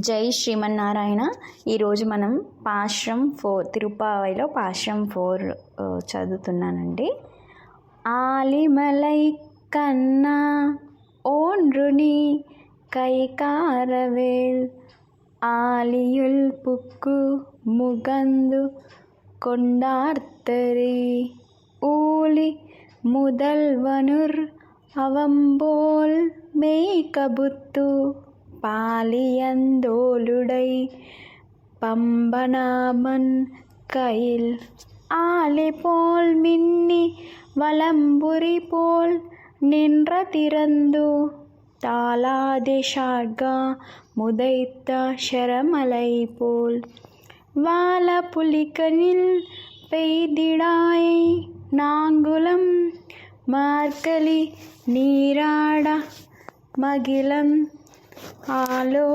జై శ్రీమన్నారాయణ ఈరోజు మనం పాశ్రం ఫోర్ తిరుపావైలో పాశ్రం ఫోర్ ఆ, చదువుతున్నానండి ఆలిమలై కన్నా ఓన్రుని கைகாரவேல் ஆலியுள் புக்கு முகந்து கொண்டார்த்தரே ஊலி முதல்வனுர் அவம்போல் மேய்கபுத்து பாலியந்தோலுடை பம்பனாமன் கையில் ஆலி போல் மின்னி வலம்புரி போல் நின்ற திறந்து தாளாதி ஷாட்கா முதைத்த ஷரமலை போல். வால புலிக்கனில் பெய்திடாய் நாங்குலம் மார்கலி நீராட மகிழம் ஆலோரெம்பாவை